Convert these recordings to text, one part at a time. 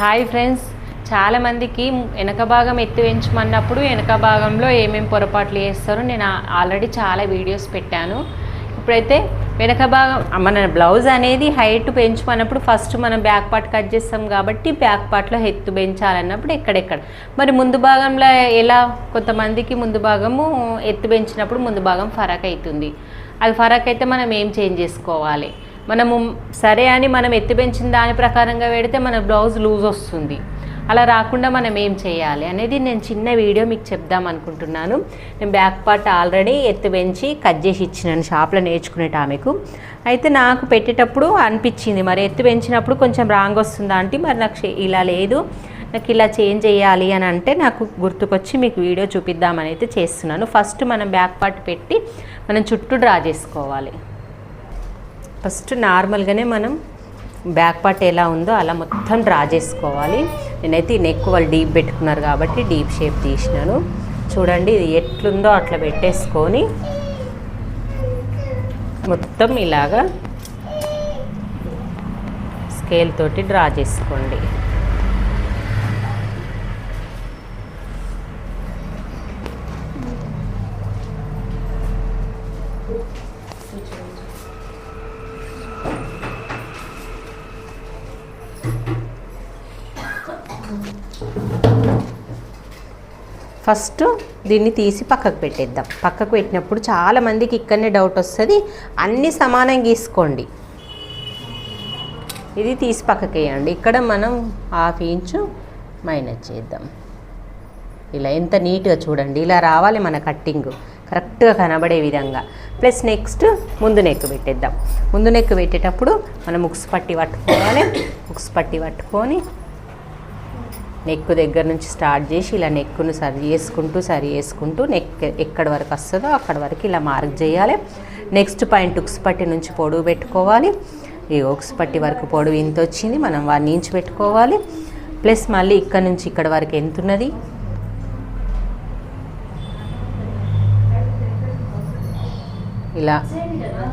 Hi friends. చాలామందికి వెనక భాగం ఎత్తి పెంచమన్నప్పుడు వెనక భాగంలో ఏమేమి పొరపాట్లు చేస్తారో నేను ఆల్రెడీ చాలా వీడియోస్ పెట్టాను. ఇప్పుడైతే వెనక భాగం మన బ్లౌజ్ అనేది హైట్ పెంచుకున్నప్పుడు ఫస్ట్ మనం బ్యాక్ పార్ట్ కట్ చేస్తాం కాబట్టి బ్యాక్ పార్ట్లో ఎత్తు పెంచాలన్నప్పుడు ఎక్కడెక్కడ. మరి ముందు భాగంలో ఎలా? కొంతమందికి ముందు భాగము ఎత్తు పెంచినప్పుడు ముందు భాగం ఫరక్ అవుతుంది. అది ఫరక్ అయితే మనం ఏం చేంజ్ చేసుకోవాలి? మనము సరే అని మనం ఎత్తి పెంచిన దాని ప్రకారంగా పెడితే మన బ్లౌజ్ లూజ్ వస్తుంది. అలా రాకుండా మనం ఏం చేయాలి అనేది నేను చిన్న వీడియో మీకు చెప్దాం అనుకుంటున్నాను. నేను బ్యాక్ పార్ట్ ఆల్రెడీ ఎత్తు పెంచి కట్ చేసి ఇచ్చినాను షాప్లో నేర్చుకునేట ఆమెకు. అయితే నాకు పెట్టేటప్పుడు అనిపించింది మరి ఎత్తు పెంచినప్పుడు కొంచెం రాంగ్ వస్తుందా అంటే మరి నాకు ఇలా లేదు. నాకు ఇలా చేంజ్ చేయాలి అని అంటే నాకు గుర్తుకొచ్చి మీకు వీడియో చూపిద్దామని అయితే చేస్తున్నాను. ఫస్ట్ మనం బ్యాక్ పార్ట్ పెట్టి మనం చుట్టూ డ్రా చేసుకోవాలి. ఫస్ట్ నార్మల్గానే మనం బ్యాక్ పార్ట్ ఎలా ఉందో అలా మొత్తం డ్రా చేసుకోవాలి. నేనైతే నెక్ వాళ్ళు డీప్ పెట్టుకున్నారు కాబట్టి డీప్ షేప్ తీసినాను. చూడండి ఇది ఎట్లుందో అట్లా పెట్టేసుకొని మొత్తం ఇలాగా స్కేల్ తోటి డ్రా చేసుకోండి. ఫస్ట్ దీన్ని తీసి పక్కకు పెట్టేద్దాం. పక్కకు పెట్టినప్పుడు చాలామందికి ఇక్కడనే డౌట్ వస్తుంది. అన్నీ సమానం గీసుకోండి. ఇది తీసి పక్కకి వేయండి. ఇక్కడ మనం హాఫ్ ఇంచు మైనస్ చేద్దాం. ఇలా ఎంత నీట్గా చూడండి. ఇలా రావాలి మన కట్టింగ్ కరెక్ట్గా కనబడే విధంగా. ప్లస్ నెక్స్ట్ ముందు నెక్ పెట్టేద్దాం. ముందు నెక్ పెట్టేటప్పుడు మనం ఉక్స్ పట్టి పట్టుకోవాలి. ఉక్స్ పట్టి పట్టుకొని నెక్ దగ్గర నుంచి స్టార్ట్ చేసి ఇలా నెక్కును సరి చేసుకుంటూ సరి చేసుకుంటూ నెక్ ఎక్కడి వరకు వస్తుందో అక్కడ వరకు ఇలా మార్క్ చేయాలి. నెక్స్ట్ పాయింట్ ఉక్స్ పట్టి నుంచి పొడవు పెట్టుకోవాలి. ఈ ఉక్స్ పట్టి వరకు పొడవు ఇంత వచ్చింది మనం వన్ ఇంచ్ పెట్టుకోవాలి. ప్లస్ మళ్ళీ ఇక్కడ నుంచి ఇక్కడ వరకు ఎంత ఉన్నది? ఇలా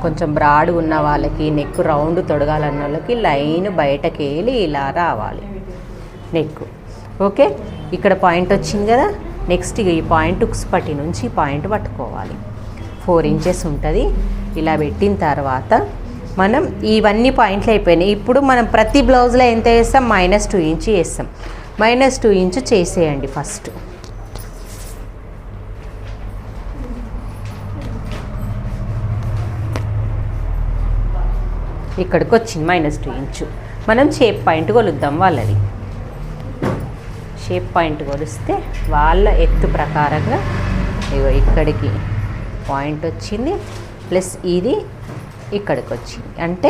కొంచెం బ్రాడ్ ఉన్న వాళ్ళకి నెక్ రౌండ్ తొడగాలన్న వాళ్ళకి లైన్ బయటకి వెళ్ళి ఇలా రావాలి. Neck okay? ఇక్కడ పాయింట్ వచ్చింది కదా? నెక్స్ట్ ఈ పాయింట్ ఉక్స్పట్టి నుంచి ఈ పాయింట్ పట్టుకోవాలి. ఫోర్ ఇంచెస్ ఉంటుంది. ఇలా పెట్టిన తర్వాత మనం ఇవన్నీ పాయింట్లు అయిపోయినాయి. ఇప్పుడు మనం ప్రతి బ్లౌజ్లో ఎంత వేస్తాం? మైనస్ టూ ఇంచ్ వేస్తాం. మైనస్ టూ ఇంచ్ చేసేయండి ఫస్ట్ ఇక్కడికి వచ్చింది మైనస్ టూ ఇంచు మనం చేప్ పాయింట్ కొలుద్దాం వాళ్ళది. షేప్ పాయింట్ కొలిస్తే వాళ్ళ ఎత్తు ప్రకారంగా ఇగో ఇక్కడికి పాయింట్ వచ్చింది. ప్లస్ ఇది ఇక్కడికి వచ్చింది అంటే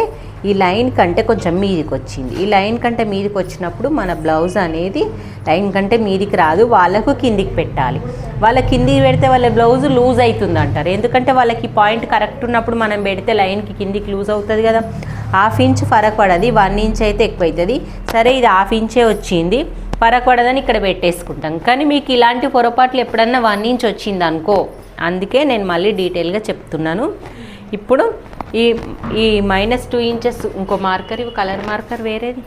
ఈ లైన్ కంటే కొంచెం మీదికి వచ్చింది ఈ లైన్ కంటే మీదికి వచ్చినప్పుడు మన బ్లౌజ్ అనేది లైన్ కంటే మీదికి రాదు వాళ్ళకు కిందికి పెట్టాలి. వాళ్ళ కిందికి పెడితే వాళ్ళ బ్లౌజ్ లూజ్ అవుతుంది అంటారు ఎందుకంటే వాళ్ళకి పాయింట్ కరెక్ట్ ఉన్నప్పుడు మనం పెడితే లైన్కి కిందికి లూజ్ అవుతుంది కదా. హాఫ్ ఇంచ్ ఫరక్ పడది వన్ ఇంచ్ అయితే ఎక్కువ అవుతుంది సరే ఇది హాఫ్ ఇంచే వచ్చింది. పరకూడదని ఇక్కడ పెట్టేసుకుంటాం. కానీ మీకు ఇలాంటి పొరపాట్లు ఎప్పుడన్నా వన్ ఇంచ్ వచ్చింది అనుకో అందుకే నేను మళ్ళీ డీటెయిల్గా చెప్తున్నాను. ఇప్పుడు ఈ ఈ మైనస్ టూ ఇంచెస్ ఇంకో మార్కర్ ఇవి కలర్ మార్కర్ వేరేది.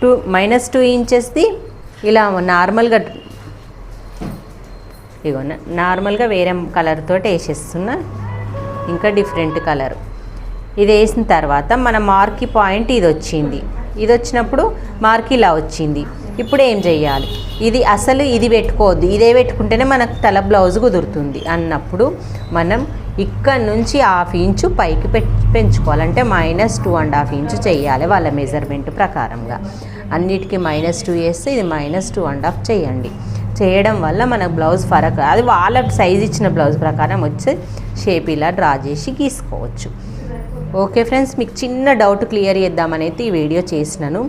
టూ మైనస్ టూ ఇంచెస్ది ఇలా నార్మల్గా ఇగో నార్మల్గా వేరే కలర్ తోటి వేసేస్తున్నా. ఇంకా డిఫరెంట్ కలర్ ఇది వేసిన తర్వాత మన మార్కి పాయింట్ ఇది వచ్చింది. ఇది వచ్చినప్పుడు మార్క్ ఇలా వచ్చింది. ఇప్పుడు ఏం చేయాలి ఇది అసలు ఇది పెట్టుకోవద్దు ఇదే పెట్టుకుంటేనే మనకు తల బ్లౌజ్ కుదురుతుంది అన్నప్పుడు మనం ఇక్కడ నుంచి హాఫ్ ఇంచు పైకి పె- పెంచుకోవాలి అంటే minus two and half inch చేయాలి వాళ్ళ మెజర్మెంట్ ప్రకారంగా. అన్నిటికీ మైనస్ టూ వేస్తే ఇది మైనస్ టూ అండ్ హాఫ్ చేయండి. చేయడం వల్ల మన బ్లౌజ్ ఫరక్ అది వాళ్ళ సైజ్ ఇచ్చిన బ్లౌజ్ ప్రకారం వచ్చి షేప్ ఇలా డ్రా చేసి గీసుకోవచ్చు. ఓకే ఫ్రెండ్స్ మీకు చిన్న డౌట్ క్లియర్ చేద్దామనైతే ఈ వీడియో చేసినాను.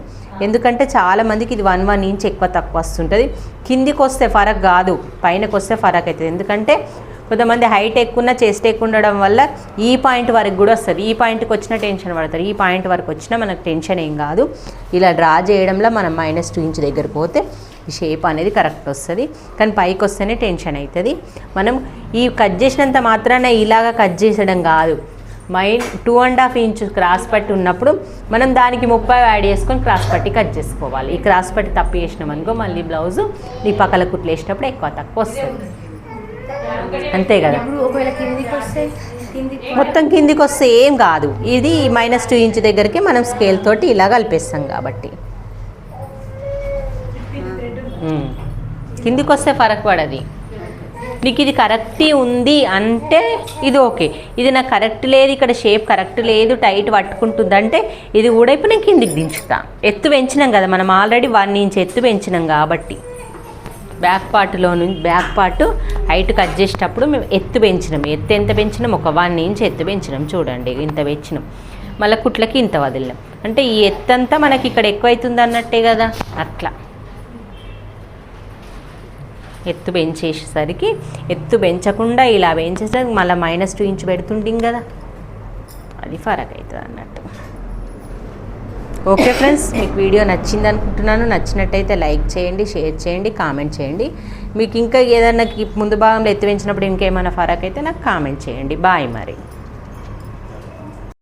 ఎందుకంటే చాలామందికి ఇది వన్ వన్ ఇంచ్ ఎక్కువ తక్కువ వస్తుంటుంది. కిందికి వస్తే ఫరక్ కాదు పైనకి వస్తే ఫరక్ అవుతుంది ఎందుకంటే కొంతమంది హైట్ ఎక్కువ చెస్ట్ ఎక్కువ ఉండడం వల్ల ఈ పాయింట్ వరకు కూడా వస్తుంది. ఈ పాయింట్కి వచ్చిన టెన్షన్ పడతారు. ఈ పాయింట్ వరకు వచ్చినా మనకు టెన్షన్ ఏం కాదు. ఇలా డ్రా చేయడంలో మనం మైనస్ టూ ఇంచ్ దగ్గర పోతే ఈ షేప్ అనేది కరెక్ట్ వస్తుంది. కానీ పైకి వస్తేనే టెన్షన్ అవుతుంది మనం ఈ కట్ చేసినంత మాత్రాన ఇలాగ కట్ చేసడం కాదు. Minus two and half inch cross పట్టి ఉన్నప్పుడు మనం దానికి ముప్పై యాడ్ చేసుకొని క్రాస్ పట్టి కట్ చేసుకోవాలి. ఈ క్రాస్ పట్టి తప్పు చేసినాం అనుకో మళ్ళీ బ్లౌజు నీ పక్కల కుట్లు వేసినప్పుడు ఎక్కువ తక్కువ వస్తుంది. అంతే కదా? మొత్తం కిందికి వస్తే ఏం కాదు. ఇది మైనస్ టూ ఇంచ్ దగ్గరికి మనం స్కేల్ తోటి ఇలా కలిపేస్తాం కాబట్టి. కిందికి వస్తే ఫరక్ పడది. నీకు ఇది కరెక్ట్ ఉంది అంటే ఇది ఓకే. ఇది నాకు కరెక్ట్ లేదు ఇక్కడ షేప్ కరెక్ట్ లేదు టైట్ పట్టుకుంటుంది అంటే ఇది కూడా ఇప్పుడు నేను కిందికి దించుతా. ఎత్తు పెంచినాం కదా మనం ఆల్రెడీ వన్ ఇంచ్ ఎత్తు పెంచినాం కాబట్టి. బ్యాక్ పార్ట్లో నుంచి బ్యాక్ పార్ట్ హైట్ కట్ చేసేటప్పుడు మేము ఎత్తు పెంచినాం. ఎత్తు ఎంత పెంచినాం? ఒక వన్ ఇంచ్ ఎత్తు పెంచినాం చూడండి ఇంత పెంచినాం. మళ్ళీ కుట్లకి ఇంత వదిలినాం. అంటే ఈ ఎత్తు అంతా మనకి ఇక్కడ ఎక్కువైతుంది అన్నట్టే కదా. అట్లా. ఎత్తు పెంచేసేసరికి ఎత్తు పెంచకుండా ఇలా పెంచేసరికి మళ్ళీ మైనస్ టూ ఇంచ్ పెడుతుంటాం కదా. అది ఫరక్ అవుతుంది అన్నట్టు. ఓకే ఫ్రెండ్స్ మీకు వీడియో నచ్చింది అనుకుంటున్నాను. నచ్చినట్టయితే లైక్ చేయండి షేర్ చేయండి కామెంట్ చేయండి. మీకు ఇంకా ఏదైనా ముందు భాగంలో ఎత్తి పెంచినప్పుడు ఇంకేమైనా ఫరక్ అయితే నాకు కామెంట్ చేయండి. బాయ్ మరి.